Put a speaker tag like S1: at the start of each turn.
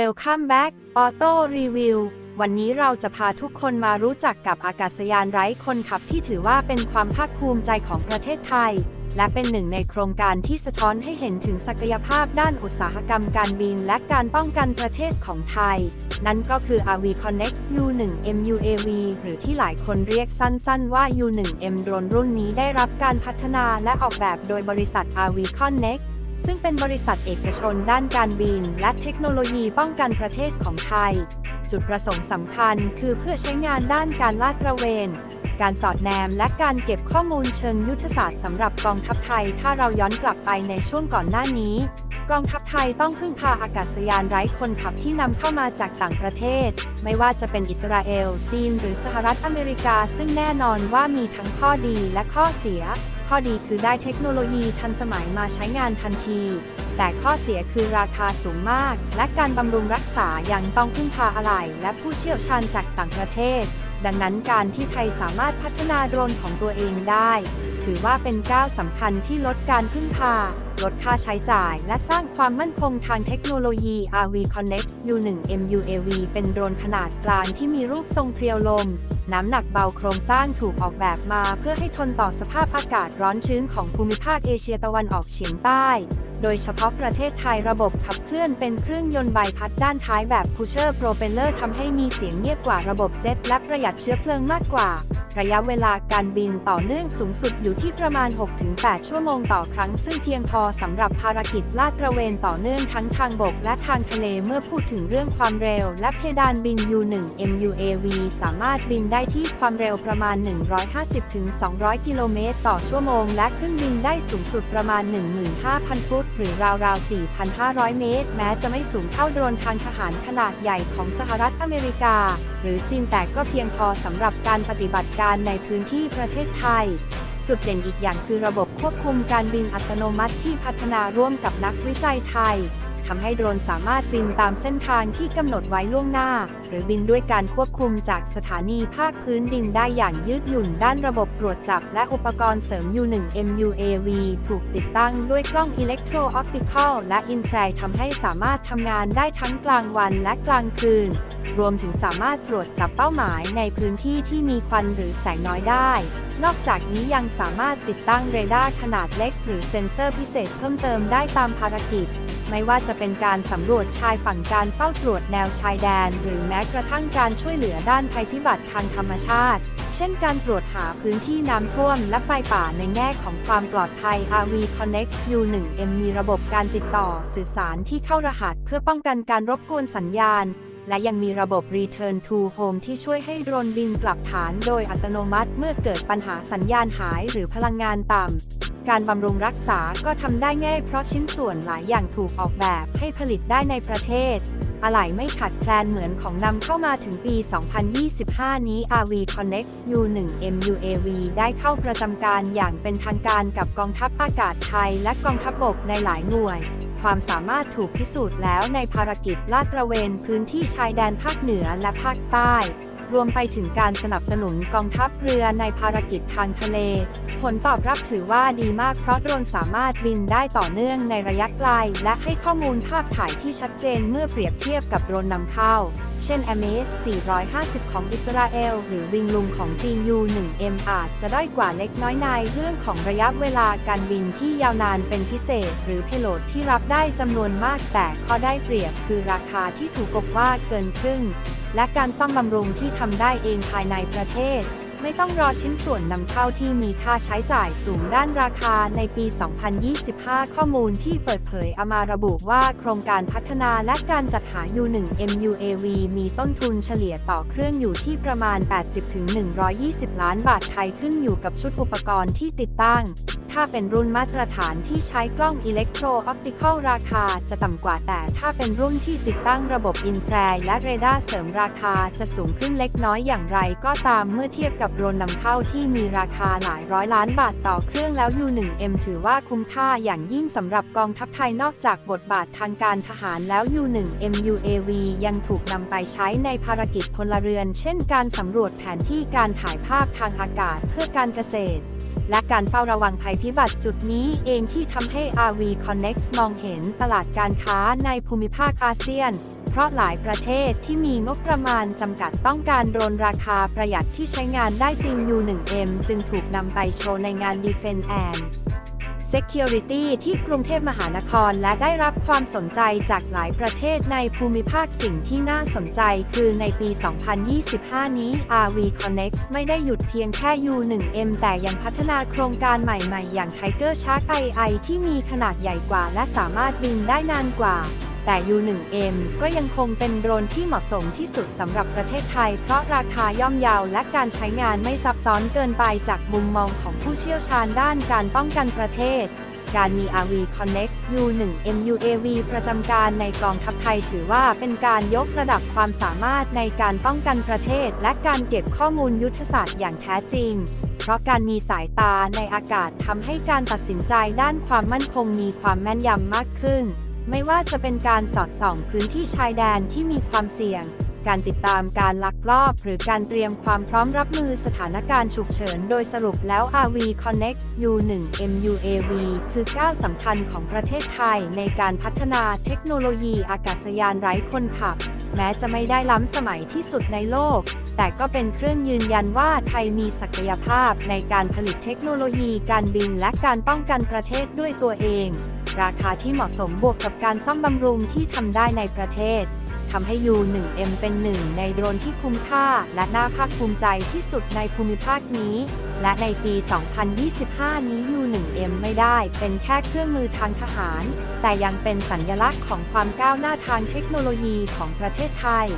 S1: Welcome back Auto Review วันนี้เราจะพาทุกคนมารู้จักกับอากาศยานไร้คนขับที่ถือว่าเป็นความภาคภูมิใจของประเทศไทย และเป็นหนึ่งในโครงการที่สะท้อนให้เห็นถึงศักยภาพด้านอุตสาหกรรมการบินและการป้องกันประเทศของไทย นั่นก็คือ AV Connect U1M UAV หรือที่หลายคนเรียกสั้นๆว่า U1M โดรนรุ่นนี้ได้รับการพัฒนาและออกแบบโดยบริษัท AV Connect ซึ่งเป็นบริษัทเอกชนด้านการบิน และเทคโนโลยีป้องกันประเทศของไทย จุดประสงค์สำคัญคือเพื่อใช้งานด้านการลาดตระเวน การสอดแนมและการเก็บข้อมูลเชิงยุทธศาสตร์สำหรับกองทัพไทย ถ้าเราย้อนกลับไปในช่วงก่อนหน้านี้ กองทัพไทยต้องพึ่งพาอากาศยานไร้คนขับที่นำเข้ามาจากต่างประเทศ ไม่ว่าจะเป็นอิสราเอล จีน หรือสหรัฐอเมริกา ซึ่งแน่นอนว่ามีทั้งข้อดีและข้อเสีย ข้อดีคือได้เทคโนโลยีทันสมัยมาใช้งานทันที แต่ข้อเสียคือราคาสูงมาก และการบำรุงรักษายังต้องพึ่งพาอะไหล่และผู้เชี่ยวชาญจากต่างประเทศ ดังนั้นการที่ไทยสามารถพัฒนาโดรนของตัวเองได้ ถือว่าเป็นก้าวสำคัญที่ลดการพึ่งพาลดค่าใช้จ่าย และสร้างความมั่นคงทางเทคโนโลยี RV Connect U1M UAV เป็นโดรนขนาดกลางที่มีรูปทรงเพรียวลม น้ำหนักเบาโครงสร้างถูกออกแบบมาเพื่อให้ทนต่อสภาพอากาศร้อนชื้นของภูมิภาคเอเชียตะวันออกเฉียงใต้ โดยเฉพาะประเทศไทยระบบขับเคลื่อนเป็นเครื่องยนต์ใบพัดด้านท้ายแบบ Pusher Propeller ทำให้มีเสียงเงียบกว่าระบบเจ็ตและประหยัดเชื้อเพลิงมากกว่า ระยะเวลาการบินต่อเนื่องสูงสุดอยู่ที่ประมาณ 6-8 ชั่วโมงต่อครั้ง ซึ่งเพียงพอสำหรับภารกิจลาดตระเวนต่อเนื่องทั้งทางบกและทางทะเลเมื่อพูดถึงเรื่องความเร็ว และเพดานบิน U1M UAV สามารถบินได้ที่ความเร็วประมาณ 150-200 กิโลเมตร ต่อชั่วโมง และขึ้นบินได้สูงสุดประมาณ 15,000 ฟุต หรือราวๆ 4,500 เมตร แม้จะไม่สูงเท่าโดรนทางทหารขนาดใหญ่ของสหรัฐอเมริกา หรือจีนแต่ก็เพียงพอสำหรับการปฏิบัติการในพื้นที่ประเทศไทย จุดเด่นอีกอย่างคือระบบควบคุมการบินอัตโนมัติที่พัฒนาร่วมกับนักวิจัยไทยทำให้โดรนสามารถบินตามเส้นทางที่กำหนดไว้ล่วงหน้า หรือบินด้วยการควบคุมจากสถานีภาคพื้นดินได้อย่างยืดหยุ่นด้านระบบตรวจจับและอุปกรณ์เสริม U1M UAV ถูกติดตั้งด้วยกล้องอิเล็กโทรออปติคอลและอินฟราทำให้สามารถทำงานได้ทั้งกลางวันและกลางคืน รวมถึงสามารถตรวจจับเป้าหมายในพื้นที่ที่มีควันหรือแสงน้อยได้ นอกจากนี้ยังสามารถติดตั้งเรดาร์ขนาดเล็ก หรือเซ็นเซอร์พิเศษเพิ่มเติมได้ตามภารกิจ ไม่ว่าจะเป็นการสำรวจชายฝั่งการเฝ้าตรวจแนวชายแดน หรือแม้กระทั่งการช่วยเหลือด้านภัยพิบัติทางธรรมชาติ เช่นการตรวจหาพื้นที่น้ำท่วมและไฟป่าในแง่ของความปลอดภัย RV Connect U1M มีระบบการติดต่อสื่อสารที่เข้ารหัส เพื่อป้องกันการรบกวนสัญญาณ และยังมีระบบ Return to Home ที่ช่วยให้โดรนบินกลับฐานโดยอัตโนมัติเมื่อเกิดปัญหาสัญญาณหายหรือพลังงานต่ำ การบำรุงรักษาก็ทำได้ง่ายเพราะชิ้นส่วนหลายอย่างถูกออกแบบให้ผลิตได้ในประเทศ อะไหล่ไม่ขัดแคลนเหมือนของนำเข้ามาถึงปี 2025 นี้ RV Connect U1M UAV ได้เข้าประจำการอย่างเป็นทางการกับกองทัพอากาศไทยและกองทัพบกในหลายหน่วย ความสามารถถูกพิสูจน์แล้วในภารกิจลาดตระเวนพื้นที่ชายแดนภาคเหนือและภาคใต้ รวมไปถึงการสนับสนุนกองทัพเรือในภารกิจทางทะเล ผลตอบรับถือว่าดีมากเพราะโดรนสามารถบินได้ต่อเนื่องในระยะไกล และให้ข้อมูลภาพถ่ายที่ชัดเจนเมื่อเปรียบเทียบกับโดรนนำเข้า เช่น a m a z 450 ของอิสราเอล หรือวิงลุงของจีน U1M อาจจะด้อยกว่าเล็กน้อยในเรื่องของระยะเวลาการบินที่ยาวนานเป็นพิเศษ หรือเพโลดที่รับได้จำนวนมากแต่ข้อได้เปรียบคือราคาที่ถูกกบว่าเกินครึ่ง และการซ่อมบำรุงที่ทำได้เองภายในประเทศ ไม่ต้องรอชิ้นส่วนนำเข้าที่มีค่าใช้จ่ายสูงด้านราคาในปี 2025 ข้อมูลที่เปิดเผยเอามาระบุว่าโครงการพัฒนาและการจัดหา U1M UAV มีต้นทุนเฉลี่ยต่อเครื่องอยู่ที่ประมาณ 80-120 ล้านบาทไทยขึ้นอยู่กับชุดอุปกรณ์ที่ติดตั้ง ถ้าเป็นรุ่นมาตรฐานที่ใช้กล้องอิเล็กโทรออปติคอลราคาจะต่ำกว่าแต่ถ้าเป็นรุ่นที่ติดตั้งระบบอินฟราและเรดาร์เสริมราคาจะสูงขึ้นเล็กน้อยอย่างไรก็ตามเมื่อเทียบกับโดรนนำเข้าที่มีราคาหลายร้อยล้านบาทต่อเครื่องแล้ว U1M ถือว่าคุ้มค่าอย่างยิ่งสำหรับกองทัพไทยนอกจากบทบาททางการทหารแล้ว U1M UAV ยังถูกนำไปใช้ในภารกิจพลเรือน เช่นการสำรวจแผนที่การถ่ายภาพทางอากาศเพื่อการเกษตร และการเฝ้าระวังภัยพิบัติจุดนี้เองที่ทำให้ RV Connect มองเห็นตลาดการค้าในภูมิภาคอาเซียน เพราะหลายประเทศที่มีงบประมาณจำกัดต้องการโดรนราคาประหยัดที่ใช้งานได้จริง U1M จึงถูกนำไปโชว์ในงาน Defense and Security ที่กรุงเทพมหานคร และได้รับความสนใจจากหลายประเทศในภูมิภาคสิ่งที่น่าสนใจคือในปี 2025 นี้ RV Connect ไม่ได้หยุดเพียงแค่ U1M แต่ยังพัฒนาโครงการใหม่ๆ อย่าง Tiger Shark II ที่มีขนาดใหญ่กว่าและสามารถบินได้นานกว่า แต่ U1M ก็ยังคงเป็นโดรนที่เหมาะสมที่สุดสำหรับประเทศไทย เพราะราคาย่อมเยาวและการใช้งานไม่ซับซ้อนเกินไปจากมุมมองของผู้เชี่ยวชาญด้านการป้องกันประเทศ การมี RV Connect U1M UAV ประจำการในกองทัพไทยถือว่าเป็นการยกระดับความสามารถในการป้องกันประเทศ และการเก็บข้อมูลยุทธศาสตร์อย่างแท้จริง เพราะการมีสายตาในอากาศทำให้การตัดสินใจด้านความมั่นคงมีความแม่นยำมากขึ้น ไม่ว่าจะเป็นการสอดส่องพื้นที่ชายแดนที่มีความเสี่ยง การติดตามการลักลอบ หรือการเตรียมความพร้อมรับมือสถานการณ์ฉุกเฉิน โดยสรุปแล้ว RV Connect U1M UAV คือก้าวสำคัญของประเทศไทยในการพัฒนาเทคโนโลยีอากาศยานไร้คนขับ แม้จะไม่ได้ล้ำสมัยที่สุดในโลก แต่ก็เป็นเครื่องยืนยันว่าไทยมีศักยภาพในการผลิตเทคโนโลยีการบินและการป้องกันประเทศด้วยตัวเอง ราคาที่เหมาะสมบวกกับการซ่อมบำรุงที่ทำได้ในประเทศทำให้ U1M เป็นหนึ่งในโดรนที่คุ้มค่า และน่าภาคภูมิใจที่สุดในภูมิภาคนี้ และในปี 2025 นี้ U1M ไม่ได้เป็นแค่เครื่องมือทางทหาร แต่ยังเป็นสัญลักษณ์ของความก้าวหน้าทางเทคโนโลยีของประเทศไทย